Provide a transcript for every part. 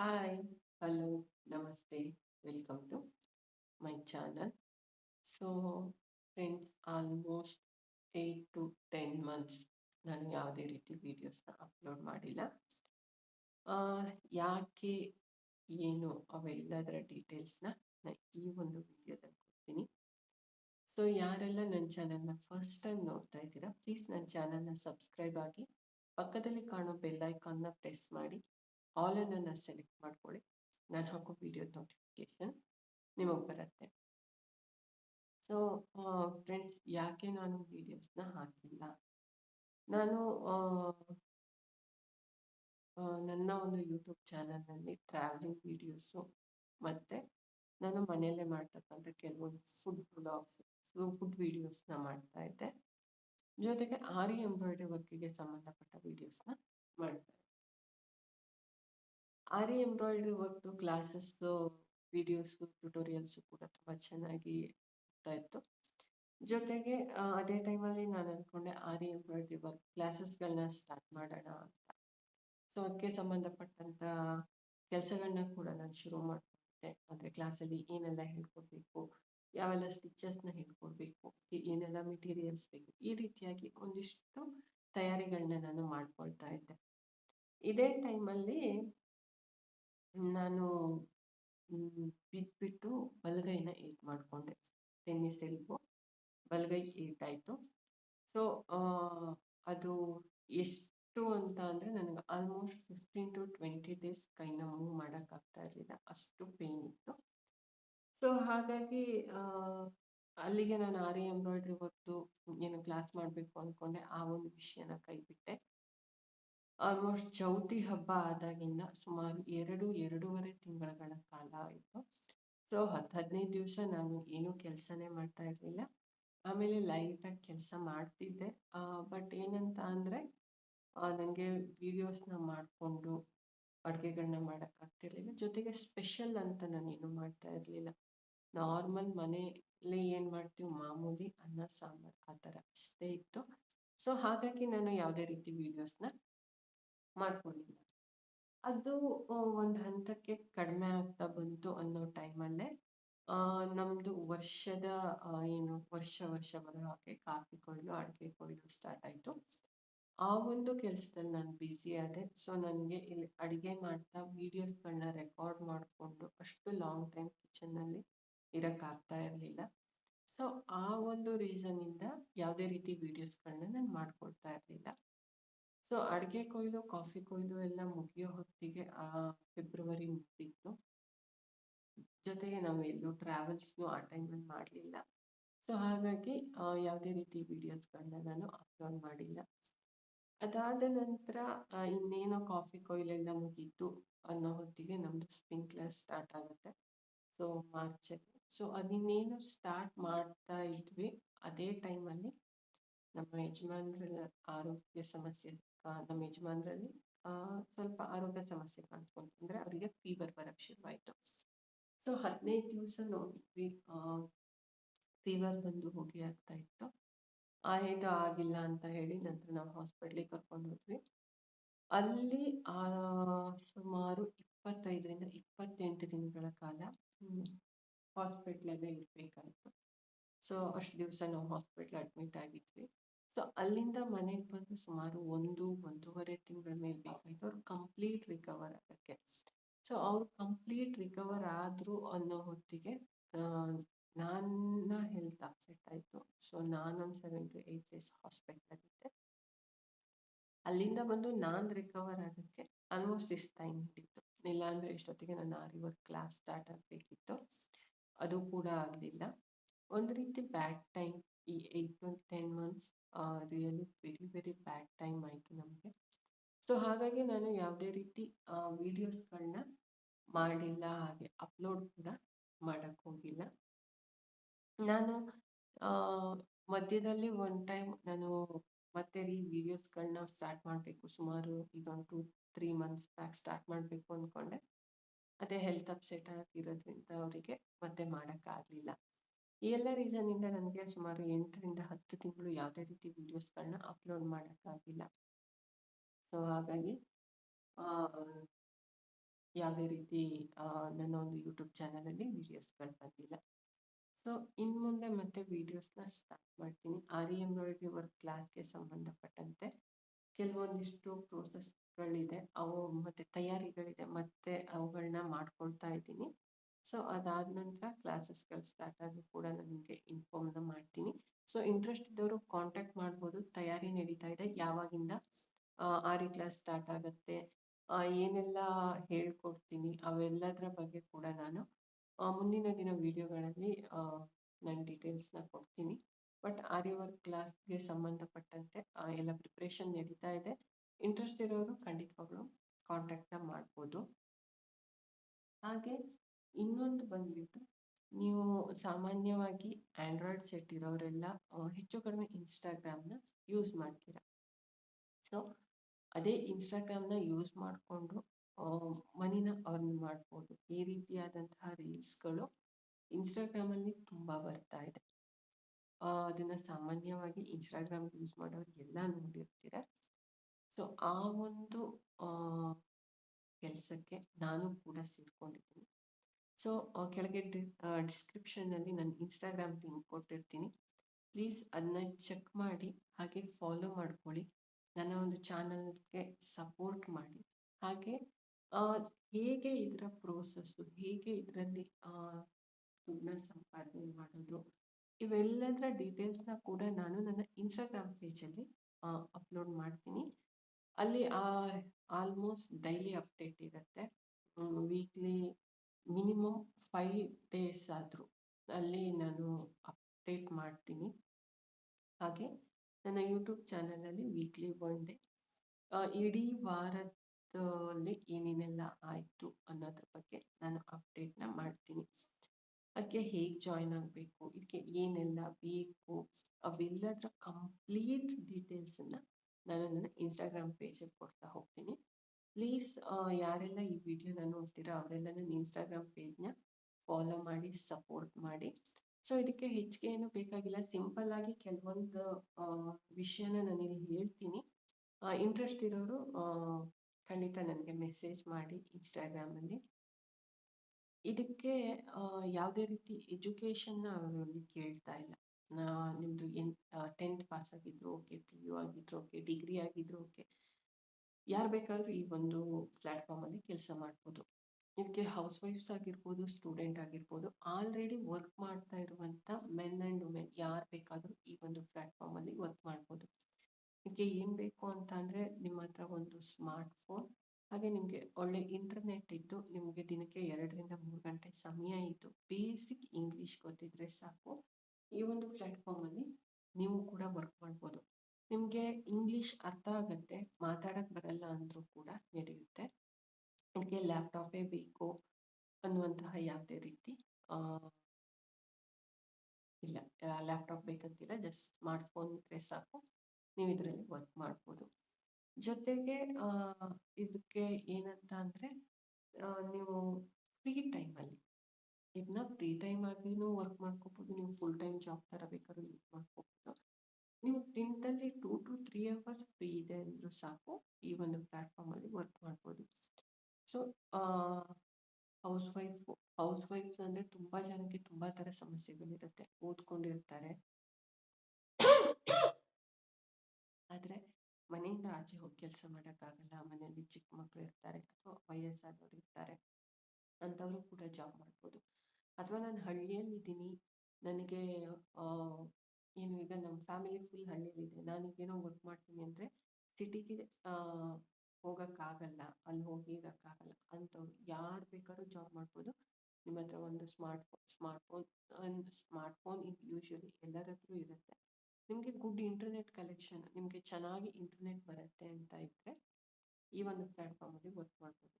Hi, hello ನಮಸ್ತೆ welcome to my channel so friends almost eight to ten months ನಾನು ಯಾವುದೇ ರೀತಿ ವೀಡಿಯೋಸ್ನ ಅಪ್ಲೋಡ್ ಮಾಡಿಲ್ಲ. ಯಾಕೆ ಏನು ಅವೆಲ್ಲದರ ಡೀಟೇಲ್ಸ್ನ ನಾನು ಈ ಒಂದು ವಿಡಿಯೋದಲ್ಲಿ ಕೊಡ್ತೀನಿ. ಸೊ ಯಾರೆಲ್ಲ ನನ್ನ ಚಾನಲ್ನ ಫಸ್ಟ್ ಟೈಮ್ ನೋಡ್ತಾ ಇದ್ದೀರಾ ಪ್ಲೀಸ್ ನನ್ನ ಚಾನಲ್ನ ಸಬ್ಸ್ಕ್ರೈಬ್ ಆಗಿ ಪಕ್ಕದಲ್ಲಿ ಕಾಣೋ ಬೆಲ್ ಐಕಾನ್ನ ಪ್ರೆಸ್ ಮಾಡಿ. ಆಲ್ ಅನ್ನ ಸೆಲೆಕ್ಟ್ ಮಾಡ್ಕೊಳ್ಳಿ. ನಾನು ಹಾಕೋ ವಿಡಿಯೋ ನೋಟಿಫಿಕೇಶನ್ ನಿಮಗೆ ಬರುತ್ತೆ. ಸೊ ಫ್ರೆಂಡ್ಸ್ ಯಾಕೆ ನಾನು ವಿಡಿಯೋಸ್ನ ಹಾಕಿಲ್ಲ? ನಾನು ನನ್ನ ಒಂದು ಯೂಟ್ಯೂಬ್ ಚಾನಲ್ನಲ್ಲಿ ಟ್ರಾವೆಲಿಂಗ್ ವಿಡಿಯೋಸು ಮತ್ತು ನಾನು ಮನೆಯಲ್ಲೇ ಮಾಡ್ತಕ್ಕಂಥ ಕೆಲವೊಂದು ಫುಡ್ ಬ್ಲಾಗ್ಸ್ ಫುಡ್ ವಿಡಿಯೋಸ್ನ ಮಾಡ್ತಾ ಇದ್ದೆ. ಜೊತೆಗೆ ಆರಿ ಎಂಬ್ರಾಯ್ಡ್ರಿ ವರ್ಕಿಗೆ ಸಂಬಂಧಪಟ್ಟ ವಿಡಿಯೋಸ್ನ ಮಾಡ್ತಾ ಆರಿ ಎಂಬ್ರಾಯ್ಡ್ರಿ ವರ್ಕ್ದು ಕ್ಲಾಸಸ್ ವಿಡಿಯೋಸು, ಟ್ಯುಟೋರಿಯಲ್ಸ್ ಕೂಡ ತುಂಬ ಚೆನ್ನಾಗಿ ಹೋಗ್ತಾ ಇತ್ತು. ಜೊತೆಗೆ ಅದೇ ಟೈಮಲ್ಲಿ ನಾನು ಅಂದ್ಕೊಂಡೆ ಆರಿ ಎಂಬ್ರಾಯ್ಡ್ರಿ ವರ್ಕ್ ಕ್ಲಾಸಸ್ಗಳನ್ನ ಸ್ಟಾರ್ಟ್ ಮಾಡೋಣ ಅಂತ. ಸೊ, ಅದಕ್ಕೆ ಸಂಬಂಧಪಟ್ಟಂತ ಕೆಲಸಗಳನ್ನ ಕೂಡ ನಾನು ಶುರು ಮಾಡ್ಕೊಂಡಿದ್ದೆ. ಅಂದರೆ ಕ್ಲಾಸಲ್ಲಿ ಏನೆಲ್ಲ ಹೇಳ್ಕೊಡ್ಬೇಕು, ಯಾವೆಲ್ಲ ಸ್ಟಿಚಸ್ನ ಹೇಳ್ಕೊಡ್ಬೇಕು ಏನೆಲ್ಲ ಮೆಟೀರಿಯಲ್ಸ್ ಬೇಕು, ಈ ರೀತಿಯಾಗಿ ಒಂದಿಷ್ಟು ತಯಾರಿಗಳನ್ನ ನಾನು ಮಾಡ್ಕೊಳ್ತಾ ಇದ್ದೆ. ಇದೇ ಟೈಮಲ್ಲಿ ನಾನು ಬಿದ್ದ್ಬಿಟ್ಟು ಬಲಗೈನ ಏಟ್ ಮಾಡಿಕೊಂಡೆ. ಟೆನ್ನಿಸ್ ಎಲ್ಬೋ ಬಲಗೈ ಏಟ್ ಆಯಿತು. ಸೊ ಅದು ಎಷ್ಟು ಅಂತ ಅಂದರೆ ನನಗೆ almost fifteen to twenty days ಕೈನ ಮೂವ್ ಮಾಡೋಕ್ಕಾಗ್ತಾ ಇರಲಿಲ್ಲ. ಅಷ್ಟು ಪೇನ್ ಇತ್ತು. ಸೊ ಹಾಗಾಗಿ ಅಲ್ಲಿಗೆ ನಾನು ಆರಿ ಎಂಬ್ರಾಯ್ಡ್ರಿ ವರ್ಕ್ದು ಏನು ಕ್ಲಾಸ್ ಮಾಡಬೇಕು ಅಂದ್ಕೊಂಡೆ ಆ ಒಂದು ವಿಷಯನ ಕೈಬಿಟ್ಟೆ. ಆಲ್ಮೋಸ್ಟ್ ಚೌತಿ ಹಬ್ಬ ಆದಾಗಿಂದ ಸುಮಾರು ಎರಡು, ಎರಡೂವರೆ ತಿಂಗಳುಗಳ ಕಾಲ ಆಯಿತು. ಸೊ ಹತ್ತು ಹದಿನೈದು ದಿವಸ ನಾನು ಏನೂ ಕೆಲಸನೇ ಮಾಡ್ತಾ ಇರಲಿಲ್ಲ. ಆಮೇಲೆ ಲೈಟಾಗಿ ಕೆಲಸ ಮಾಡ್ತಿದ್ದೆ. ಬಟ್ ಏನಂತ ಅಂದರೆ ನನಗೆ ವಿಡಿಯೋಸ್ನ ಮಾಡಿಕೊಂಡು ಅಡುಗೆಗಳನ್ನ ಮಾಡೋಕ್ಕಾಗ್ತಿರ್ಲಿಲ್ಲ ಜೊತೆಗೆ ಸ್ಪೆಷಲ್ ಅಂತ ನಾನೇನು ಮಾಡ್ತಾ ಇರಲಿಲ್ಲ. ನಾರ್ಮಲ್ ಮನೆಯಲ್ಲಿ ಏನು ಮಾಡ್ತೀವಿ? ಮಾಮೂಲಿ ಅನ್ನ, ಸಾಂಬಾರು ಆ ಥರ ಅಷ್ಟೇ ಇತ್ತು. ಸೊ ಹಾಗಾಗಿ ನಾನು ಯಾವುದೇ ರೀತಿ ವಿಡಿಯೋಸ್ನ ಮಾಡ್ಕೊಂಡಿಲ್ಲ ಅದು ಒಂದು ಹಂತಕ್ಕೆ ಕಡಿಮೆ ಆಗ್ತಾ ಬಂತು ಅನ್ನೋ ಟೈಮಲ್ಲೇ ನಮ್ದು ವರ್ಷದ ಏನು, ವರ್ಷ ವರ್ಷ ಬರೋ ಹಾಗೆ ಕಾಫಿ ಕೊಯ್ಲು ಅಡಿಕೆ ಕೊಯ್ಲು ಸ್ಟಾರ್ಟ್ ಆಯಿತು. ಆ ಒಂದು ಕೆಲಸದಲ್ಲಿ ನಾನು ಬ್ಯುಸಿ ಆದೆ. ಸೊ ನನಗೆ ಇಲ್ಲಿ ಅಡಿಗೆ ಮಾಡ್ತಾ ವಿಡಿಯೋಸ್ಗಳನ್ನ ರೆಕಾರ್ಡ್ ಮಾಡಿಕೊಂಡು ಅಷ್ಟು ಲಾಂಗ್ ಟೈಮ್ ಕಿಚನ್ನಲ್ಲಿ ಇರೋಕ್ಕಾಗ್ತಾ ಇರಲಿಲ್ಲ. ಸೊ ಆ ಒಂದು ರೀಸನ್ನಿಂದ ಯಾವುದೇ ರೀತಿ ವಿಡಿಯೋಸ್ಗಳನ್ನ ನಾನು ಮಾಡ್ಕೊಳ್ತಾ ಇರಲಿಲ್ಲ. ಸೊ ಅಡುಗೆ ಕೊಯ್ಲು, ಕಾಫಿ ಕೊಯ್ಲು ಎಲ್ಲ ಮುಗಿಯೋ ಹೊತ್ತಿಗೆ ಆ ಫೆಬ್ರವರಿ ಮುಗಿತ್ತು ಜೊತೆಗೆ ನಾವು ಎಲ್ಲೂ ಟ್ರಾವೆಲ್ಸ್ನು ಆ ಟೈಮಲ್ಲಿ ಮಾಡಲಿಲ್ಲ. ಸೊ ಹಾಗಾಗಿ ಯಾವುದೇ ರೀತಿ ವಿಡಿಯೋಸ್ಗಳನ್ನ ನಾನು ಅಪ್ಲೋಡ್ ಮಾಡಿಲ್ಲ. ಅದಾದ ನಂತರ ಇನ್ನೇನೋ ಕಾಫಿ ಕೊಯ್ಲೆಲ್ಲ ಮುಗೀತು ಅನ್ನೋ ಹೊತ್ತಿಗೆ ನಮ್ಮದು ಸ್ಪ್ರಿಂಕ್ಲರ್ ಸ್ಟಾರ್ಟ್ ಆಗುತ್ತೆ. ಸೊ ಮಾರ್ಚಲ್ಲಿ. ಸೊ ಅದಿನ್ನೇನು ಸ್ಟಾರ್ಟ್ ಮಾಡ್ತಾ ಇದ್ವಿ. ಅದೇ ಟೈಮಲ್ಲಿ ನಮ್ಮ ಯಜಮಾನ್ರ ಆರೋಗ್ಯ ಸಮಸ್ಯೆ ನಮ್ಮ ಯಜಮಾನ್ರಲ್ಲಿ ಸ್ವಲ್ಪ ಆರೋಗ್ಯ ಸಮಸ್ಯೆ ಕಾಣಿಸ್ಕೊಂತು ಅಂದರೆ ಅವರಿಗೆ ಫೀವರ್ ಬರಕ್ಕೆ ಶುರುವಾಯಿತು. ಸೊ ಹದಿನೈದು ದಿವಸ ನೋಡಿದ್ವಿ ಫೀವರ್ ಬಂದು ಹೋಗಿ ಆಗ್ತಾ ಇತ್ತು. ಆಯ್ತು ಆಗಿಲ್ಲ ಅಂತ ಹೇಳಿ ನಂತರ ನಾವು ಹಾಸ್ಪಿಟ್ಲಿಗೆ ಕರ್ಕೊಂಡು ಹೋದ್ವಿ. ಅಲ್ಲಿ, ಆ, ಸುಮಾರು ಇಪ್ಪತ್ತೈದರಿಂದ ಇಪ್ಪತ್ತೆಂಟು ದಿನಗಳ ಕಾಲ ಹಾಸ್ಪಿಟ್ಲಲ್ಲೇ ಇರ್ಬೇಕಾಯ್ತು. ಸೊ ಅಷ್ಟು ದಿವಸ ನಾವು ಹಾಸ್ಪಿಟ್ಲ್ ಅಡ್ಮಿಟ್ ಆಗಿದ್ವಿ. ಸೊ ಅಲ್ಲಿಂದ ಮನೆಗೆ ಬಂದು ಸುಮಾರು ಒಂದು, ಒಂದೂವರೆ ತಿಂಗಳ ಮೇಲೆ ಬೇಕಾಯ್ತು. ಅವ್ರು ಕಂಪ್ಲೀಟ್ ರಿಕವರ್ ಆಗೋಕ್ಕೆ. ಸೊ ಅವ್ರು ಕಂಪ್ಲೀಟ್ ರಿಕವರ್ ಆದ್ರು ಅನ್ನೋ ಹೊತ್ತಿಗೆ ನನ್ನ ಹೆಲ್ತ್ ಅಪ್ಸೆಟ್ ಆಯಿತು. ಸೊ ನಾನೊಂದು ಸೆವೆನ್ ಟು ಏಟ್ ಡೇಸ್ ಹಾಸ್ಪಿಟ್ಲಲ್ಲಿದ್ದೆ ಅಲ್ಲಿಂದ ಬಂದು ನಾನು ರಿಕವರ್ ಆಗೋಕ್ಕೆ ಆಲ್ಮೋಸ್ಟ್ ಇಷ್ಟು ಟೈಮ್ ಹಿಡಿತು ಇಲ್ಲಾಂದರೆ ಇಷ್ಟೊತ್ತಿಗೆ ನನ್ನ ಆರಿ ವರ್ಕ್ ಕ್ಲಾಸ್ ಸ್ಟಾರ್ಟ್ ಆಗಬೇಕಿತ್ತು. ಅದು ಕೂಡ ಆಗಲಿಲ್ಲ. ಒಂದು ರೀತಿ ಬ್ಯಾಡ್ ಟೈಮ್ ಈ eight to ten months really very very bad time ಆಯಿತು ನಮಗೆ. ಸೊ ಹಾಗಾಗಿ ನಾನು ಯಾವುದೇ ರೀತಿ ವೀಡಿಯೋಸ್ಗಳನ್ನ ಮಾಡಿಲ್ಲ, ಹಾಗೆ ಅಪ್ಲೋಡ್ ಕೂಡ ಮಾಡೋಕ್ಕೆ ಹೋಗಿಲ್ಲ. ನಾನು ಮಧ್ಯದಲ್ಲಿ ಒನ್ ಟೈಮ್ ನಾನು ಮತ್ತೆ ರೀ ವಿಡಿಯೋಸ್ಗಳನ್ನ ಸ್ಟಾರ್ಟ್ ಮಾಡಬೇಕು. ಸುಮಾರು ಇದೊಂದು two three months back start ಮಾಡಬೇಕು ಅಂದ್ಕೊಂಡೆ ಅದೇ ಹೆಲ್ತ್ ಅಪ್ಸೆಟ್ ಆಗಿರೋದ್ರಿಂದ ಅವರಿಗೆ ಮತ್ತೆ ಮಾಡೋಕ್ಕಾಗಲಿಲ್ಲ ಈ ಎಲ್ಲ ಇಂದ ನನಗೆ ಸುಮಾರು ಎಂಟರಿಂದ ಹತ್ತು ತಿಂಗಳು ಯಾವುದೇ ರೀತಿ ವಿಡಿಯೋಸ್ಗಳನ್ನ ಅಪ್ಲೋಡ್ ಮಾಡೋಕ್ಕಾಗಿಲ್ಲ. ಸೊ ಹಾಗಾಗಿ ಯಾವುದೇ ರೀತಿ ನನ್ನ ಒಂದು ಯೂಟ್ಯೂಬ್ ಚಾನಲಲ್ಲಿ ವೀಡಿಯೋಸ್ಗಳು ಬಂದಿಲ್ಲ. ಸೊ ಇನ್ನು ಮುಂದೆ ಮತ್ತೆ ವೀಡಿಯೋಸ್ನ ಸ್ಟಾರ್ಟ್ ಮಾಡ್ತೀನಿ. ಆರಿ ಎಂಬ್ರಾಯ್ಡ್ರಿ ವರ್ಕ್ ಕ್ಲಾಸ್ಗೆ ಸಂಬಂಧಪಟ್ಟಂತೆ ಕೆಲವೊಂದಿಷ್ಟು ಪ್ರೋಸೆಸ್ಗಳಿದೆ ಅವು ಮತ್ತೆ ತಯಾರಿಗಳಿದೆ. ಮತ್ತೆ ಅವುಗಳನ್ನ ಮಾಡ್ಕೊಳ್ತಾ ಇದ್ದೀನಿ. ಸೊ ಅದಾದ ನಂತರ ಕ್ಲಾಸಸ್ಗಳು ಸ್ಟಾರ್ಟ್ ಆದ್ರೂ ಕೂಡ ನಿಮಗೆ ಇನ್ಫಾರ್ಮ್ನ ಮಾಡ್ತೀನಿ. ಸೊ ಇಂಟ್ರೆಸ್ಟ್ ಇದ್ದವರು ಕಾಂಟ್ಯಾಕ್ಟ್ ಮಾಡ್ಬೋದು. ತಯಾರಿ ನಡೀತಾ ಇದೆ. ಯಾವಾಗಿಂದ ಆರಿ ಕ್ಲಾಸ್ ಸ್ಟಾರ್ಟ್ ಆಗುತ್ತೆ ಏನೆಲ್ಲ ಹೇಳ್ಕೊಡ್ತೀನಿ ಅವೆಲ್ಲದರ ಬಗ್ಗೆ ಕೂಡ ನಾನು ಮುಂದಿನ ದಿನ ವಿಡಿಯೋಗಳಲ್ಲಿ ನಾನು ಡೀಟೇಲ್ಸ್ನ ಕೊಡ್ತೀನಿ. ಬಟ್ ಆರಿ ವರ್ಕ್ ಕ್ಲಾಸ್ಗೆ ಸಂಬಂಧಪಟ್ಟಂತೆ ಎಲ್ಲ ಪ್ರಿಪ್ರೇಷನ್ ನಡೀತಾ ಇದೆ. ಇಂಟ್ರೆಸ್ಟ್ ಇರೋರು ಖಂಡಿತವಾಗ್ಲೂ ಕಾಂಟ್ಯಾಕ್ಟ್ನ ಮಾಡ್ಬೋದು. ಹಾಗೆ ಇನ್ನೊಂದು ಬಂದ್ಬಿಟ್ಟು ನೀವು ಸಾಮಾನ್ಯವಾಗಿ ಆಂಡ್ರಾಯ್ಡ್ ಸೆಟ್ ಇರೋರೆಲ್ಲ ಹೆಚ್ಚು ಕಡಿಮೆ ಇನ್ಸ್ಟಾಗ್ರಾಮ್ನ ಯೂಸ್ ಮಾಡ್ತೀರಾ? ಸೊ ಅದೇ ಇನ್ಸ್ಟಾಗ್ರಾಮ್ನ ಯೂಸ್ ಮಾಡಿಕೊಂಡು ಮನಿನ ಅರ್ನ್ ಮಾಡ್ಬೋದು. ಈ ರೀತಿಯಾದಂತಹ ರೀಲ್ಸ್ಗಳು ಇನ್ಸ್ಟಾಗ್ರಾಮಲ್ಲಿ ತುಂಬ ಬರ್ತಾ ಇದೆ. ಅದನ್ನ ಸಾಮಾನ್ಯವಾಗಿ ಇನ್ಸ್ಟಾಗ್ರಾಮ್ ಯೂಸ್ ಮಾಡೋರು ಎಲ್ಲ ನೋಡಿರ್ತೀರ? ಸೊ ಆ ಒಂದು ಕೆಲಸಕ್ಕೆ ನಾನು ಕೂಡ ಸೇರ್ಕೊಂಡಿದ್ದೀನಿ. ಸೊ ಕೆಳಗೆ ಡಿಸ್ಕ್ರಿಪ್ಷನ್ ಡಿಸ್ಕ್ರಿಪ್ಷನ್ನಲ್ಲಿ ನಾನು ಇನ್ಸ್ಟಾಗ್ರಾಮ್ ಲಿಂಕ್ ಕೊಟ್ಟಿರ್ತೀನಿ. ಪ್ಲೀಸ್ ಅದನ್ನ ಚೆಕ್ ಮಾಡಿ, ಹಾಗೆ ಫಾಲೋ ಮಾಡ್ಕೊಳ್ಳಿ. ನನ್ನ ಒಂದು ಚಾನಲ್ಗೆ ಸಪೋರ್ಟ್ ಮಾಡಿ. ಹಾಗೆ ಹೇಗೆ ಇದರ ಪ್ರೋಸೆಸ್ಸು ಹೇಗೆ ಇದರಲ್ಲಿ ದುಡ್ಡನ್ನ ಸಂಪಾದನೆ ಮಾಡೋದು, ಇವೆಲ್ಲದರ ಡೀಟೇಲ್ಸ್ನ ಕೂಡ ನಾನು ನನ್ನ ಇನ್ಸ್ಟಾಗ್ರಾಮ್ ಪೇಜಲ್ಲಿ ಅಪ್ಲೋಡ್ ಮಾಡ್ತೀನಿ. ಅಲ್ಲಿ ಆಲ್ಮೋಸ್ಟ್ ಡೈಲಿ ಅಪ್ಡೇಟ್ ಇರುತ್ತೆ. ವೀಕ್ಲಿ ಮಿನಿಮಮ್ ಫೈವ್ ಡೇಸ್ ಆದರೂ ಅಲ್ಲಿ ನಾನು ಅಪ್ಡೇಟ್ ಮಾಡ್ತೀನಿ. ಹಾಗೆ ನನ್ನ ಯೂಟ್ಯೂಬ್ ಚಾನಲಲ್ಲಿ ವೀಕ್ಲಿ ಒನ್ ಡೇ ಇಡೀ ವಾರದಲ್ಲಿ ಏನೇನೆಲ್ಲ ಆಯಿತು ಅನ್ನೋದ್ರ ಬಗ್ಗೆ ನಾನು ಅಪ್ಡೇಟ್ನ ಮಾಡ್ತೀನಿ. ಅದಕ್ಕೆ ಹೇಗೆ ಜಾಯ್ನ್ ಆಗಬೇಕು, ಇದಕ್ಕೆ ಏನೆಲ್ಲ ಬೇಕು, ಅವೆಲ್ಲದರ ಕಂಪ್ಲೀಟ್ ಡೀಟೇಲ್ಸನ್ನು ನಾನು ನನ್ನ ಇನ್ಸ್ಟಾಗ್ರಾಮ್ ಪೇಜಲ್ಲಿ ಕೊಡ್ತಾ ಹೋಗ್ತೀನಿ. ಪ್ಲೀಸ್ ಯಾರೆಲ್ಲ ಈ ವಿಡಿಯೋನ ನೋಡ್ತೀರಾ ಅವರೆಲ್ಲ ನನ್ನ ಇನ್ಸ್ಟಾಗ್ರಾಮ್ ಪೇಜ್ನ ಫಾಲೋ ಮಾಡಿ ಸಪೋರ್ಟ್ ಮಾಡಿ. ಸೊ ಇದಕ್ಕೆ ಹೆಚ್ಚಿಗೆ ಏನು ಬೇಕಾಗಿಲ್ಲ. ಸಿಂಪಲ್ ಆಗಿ ಕೆಲವೊಂದು ವಿಷಯನ ನಾನು ಹೇಳ್ತೀನಿ. ಇಂಟ್ರೆಸ್ಟ್ ಇರೋರು ಖಂಡಿತ ನನಗೆ ಮೆಸೇಜ್ ಮಾಡಿ ಇನ್ಸ್ಟಾಗ್ರಾಮಲ್ಲಿ ಇದಕ್ಕೆ ಯಾವುದೇ ರೀತಿ ಎಜುಕೇಷನ್ನ ಅವರಲ್ಲಿ ಕೇಳ್ತಾ ಇಲ್ಲ. ನಿಮ್ಮದು ಎನ್ ಟೆಂತ್ ಪಾಸ್ ಆಗಿದ್ರು ಓಕೆ ಪಿ ಯು ಆಗಿದ್ರು ಓಕೆ ಡಿಗ್ರಿ ಆಗಿದ್ರು ಓಕೆ ಯಾರು ಬೇಕಾದರೂ ಈ ಒಂದು ಪ್ಲ್ಯಾಟ್ಫಾರ್ಮಲ್ಲಿ ಕೆಲಸ ಮಾಡ್ಬೋದು. ಇದಕ್ಕೆ ಹೌಸ್ ವೈಫ್ಸ್ ಆಗಿರ್ಬೋದು ಸ್ಟೂಡೆಂಟ್ ಆಗಿರ್ಬೋದು ಆಲ್ರೆಡಿ ವರ್ಕ್ ಮಾಡ್ತಾ ಇರುವಂಥ ಮೆನ್ ಆ್ಯಂಡ್ ವುಮೆನ್ ಯಾರು ಬೇಕಾದರೂ ಈ ಒಂದು ಪ್ಲ್ಯಾಟ್ಫಾರ್ಮಲ್ಲಿ ವರ್ಕ್ ಮಾಡ್ಬೋದು. ಇದಕ್ಕೆ ಏನು ಬೇಕು ಅಂತ ಅಂದರೆ ನಿಮ್ಮ ಹತ್ರ ಒಂದು ಸ್ಮಾರ್ಟ್ ಫೋನ್ ಹಾಗೆ ನಿಮಗೆ ಒಳ್ಳೆ ಇಂಟರ್ನೆಟ್ ಇದ್ದು ನಿಮಗೆ ದಿನಕ್ಕೆ ಎರಡರಿಂದ ಮೂರು ಗಂಟೆ ಸಮಯ ಇದ್ದು ಬೇಸಿಕ್ ಇಂಗ್ಲೀಷ್ ಗೊತ್ತಿದ್ರೆ ಸಾಕು. ಈ ಒಂದು ಪ್ಲ್ಯಾಟ್ಫಾರ್ಮಲ್ಲಿ ನೀವು ಕೂಡ ವರ್ಕ್ ಮಾಡ್ಬೋದು. ನಿಮಗೆ ಇಂಗ್ಲಿಷ್ ಅರ್ಥ ಆಗುತ್ತೆ ಮಾತಾಡಕ್ಕೆ ಬರಲ್ಲ ಅಂದ್ರೂ ಕೂಡ ನಡೆಯುತ್ತೆ. ಇದಕ್ಕೆ ಲ್ಯಾಪ್ಟಾಪೇ ಬೇಕು ಅನ್ನುವಂತಹ ಯಾವುದೇ ರೀತಿ ಇಲ್ಲ ಲ್ಯಾಪ್ಟಾಪ್ ಬೇಕಂತಿಲ್ಲ ಜಸ್ಟ್ ಸ್ಮಾರ್ಟ್ ಫೋನ್ ಇದ್ರೆ ಸಾಕು, ನೀವು ಇದರಲ್ಲಿ ವರ್ಕ್ ಮಾಡ್ಬೋದು. ಜೊತೆಗೆ ಇದಕ್ಕೆ ಏನಂತ ಅಂದ್ರೆ ನೀವು ಫ್ರೀ ಟೈಮಲ್ಲಿ ಇದನ್ನ ಫ್ರೀ ಟೈಮ್ ಆಗಿನೂ ವರ್ಕ್ ಮಾಡ್ಕೋಬಹುದು ನೀವು ಫುಲ್ ಟೈಮ್ ಜಾಬ್ ಥರ ಬೇಕಾದ್ರೂ ಯೂಸ್ ಮಾಡ್ಕೋಬೋದು. ನೀವು ದಿನದಲ್ಲಿ two to three hours free ಇದೆ ಅಂದರೂ ಸಾಕು. ಈ ಒಂದು ಪ್ಲ್ಯಾಟ್ಫಾರ್ಮಲ್ಲಿ ವರ್ಕ್ ಮಾಡ್ಬೋದು. So house wife house wifes ಅಂದರೆ ತುಂಬ ಜನಕ್ಕೆ ತುಂಬ ಥರ ಸಮಸ್ಯೆಗಳಿರುತ್ತೆ. ಓದ್ಕೊಂಡಿರ್ತಾರೆ. ಆದರೆ ಮನೆಯಿಂದ ಆಚೆ ಹೋಗಿ ಕೆಲಸ ಮಾಡೋಕ್ಕಾಗಲ್ಲ. ಮನೆಯಲ್ಲಿ ಚಿಕ್ಕ ಮಕ್ಕಳು ಇರ್ತಾರೆ ಅಥವಾ ವಯಸ್ಸಾದವರು ಇರ್ತಾರೆ. ಅಂಥವರು ಕೂಡ ಜಾಬ್ ಮಾಡ್ಬೋದು. ಅಥವಾ ನಾನು ಹಳ್ಳಿಯಲ್ಲಿದ್ದೀನಿ. ನನಗೆ ಏನು ಈಗ ನಮ್ಮ ಫ್ಯಾಮಿಲಿ ಫುಲ್ ಹಳ್ಳಿಯಲ್ಲಿದೆ ನಾನೀಗೇನೋ ವರ್ಕ್ ಮಾಡ್ತೀನಿ ಅಂದರೆ ಸಿಟಿಗೆ ಹೋಗೋಕ್ಕಾಗಲ್ಲ. ಅಲ್ಲಿ ಹೋಗಿ ಇರೋಕ್ಕಾಗಲ್ಲ. ಅಂಥವ್ರು ಯಾರು ಬೇಕಾದ್ರೂ ಜಾಬ್ ಮಾಡ್ಬೋದು. ನಿಮ್ಮ ಹತ್ರ ಒಂದು ಸ್ಮಾರ್ಟ್ ಫೋನ್ ಸ್ಮಾರ್ಟ್ ಫೋನ್ ಒಂದು ಸ್ಮಾರ್ಟ್ ಫೋನ್ ಇದು ಯೂಶ್ವಲಿ ಎಲ್ಲರ ಹತ್ರ ಇರುತ್ತೆ. ನಿಮಗೆ ಗುಡ್ ಇಂಟರ್ನೆಟ್ ಕಲೆಕ್ಷನ್ ನಿಮಗೆ ಚೆನ್ನಾಗಿ ಇಂಟರ್ನೆಟ್ ಬರುತ್ತೆ ಅಂತ ಇದ್ದರೆ ಈ ಒಂದು ಪ್ಲ್ಯಾಟ್ಫಾರ್ಮಲ್ಲಿ ವರ್ಕ್ ಮಾಡ್ಬೋದು.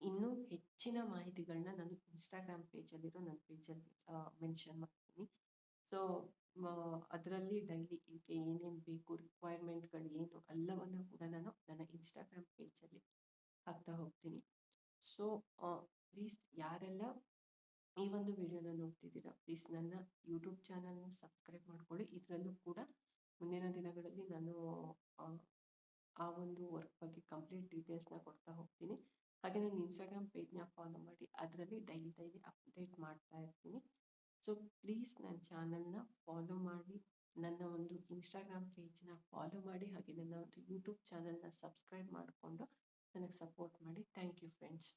ಇನ್ನೂ ಹೆಚ್ಚಿನ ಮಾಹಿತಿಗಳನ್ನ ನಾನು ಇನ್ಸ್ಟಾಗ್ರಾಮ್ ಪೇಜಲ್ಲಿರೋ ನನ್ನ ಪೇಜಲ್ಲಿ ಮೆನ್ಷನ್ ಮಾಡ್ತೀನಿ. ಸೊ ಅದರಲ್ಲಿ ಡೈಲಿ ಇದಕ್ಕೆ ಏನೇನು ಬೇಕು ರಿಕ್ವೈರ್ಮೆಂಟ್ಗಳು ಏನು, ಎಲ್ಲವನ್ನು ಕೂಡ ನಾನು ನನ್ನ ಇನ್ಸ್ಟಾಗ್ರಾಮ್ ಪೇಜಲ್ಲಿ ಹಾಕ್ತಾ ಹೋಗ್ತೀನಿ. ಸೊ ಪ್ಲೀಸ್ ಯಾರೆಲ್ಲ ಈ ಒಂದು ವಿಡಿಯೋನ ನೋಡ್ತಿದ್ದೀರಾ ಪ್ಲೀಸ್ ನನ್ನ ಯೂಟ್ಯೂಬ್ ಚಾನಲ್ನ ಸಬ್ಸ್ಕ್ರೈಬ್ ಮಾಡ್ಕೊಳ್ಳಿ. ಇದರಲ್ಲೂ ಕೂಡ ಮುಂದಿನ ದಿನಗಳಲ್ಲಿ ನಾನು, ಆ ಒಂದು ವರ್ಕ್ ಬಗ್ಗೆ ಕಂಪ್ಲೀಟ್ ಡೀಟೇಲ್ಸ್ನ ಕೊಡ್ತಾ ಹೋಗ್ತೀನಿ. ಹಾಗೆ ನನ್ನ ಇನ್ಸ್ಟಾಗ್ರಾಮ್ ಪೇಜ್ನ ಫಾಲೋ ಮಾಡಿ, ಅದರಲ್ಲಿ ಡೈಲಿ ಡೈಲಿ ಅಪ್ಡೇಟ್ ಮಾಡ್ತಾ ಇರ್ತೀನಿ. ಸೊ ಪ್ಲೀಸ್ ನನ್ನ ಚಾನಲ್ನ ಫಾಲೋ ಮಾಡಿ, ನನ್ನ ಒಂದು ಇನ್ಸ್ಟಾಗ್ರಾಮ್ ಪೇಜ್ನ ಫಾಲೋ ಮಾಡಿ, ಹಾಗೆ ನನ್ನ ಒಂದು ಯೂಟ್ಯೂಬ್ ಚಾನಲ್ನ ಸಬ್ಸ್ಕ್ರೈಬ್ ಮಾಡಿಕೊಂಡು ನನಗೆ ಸಪೋರ್ಟ್ ಮಾಡಿ. Thank you friends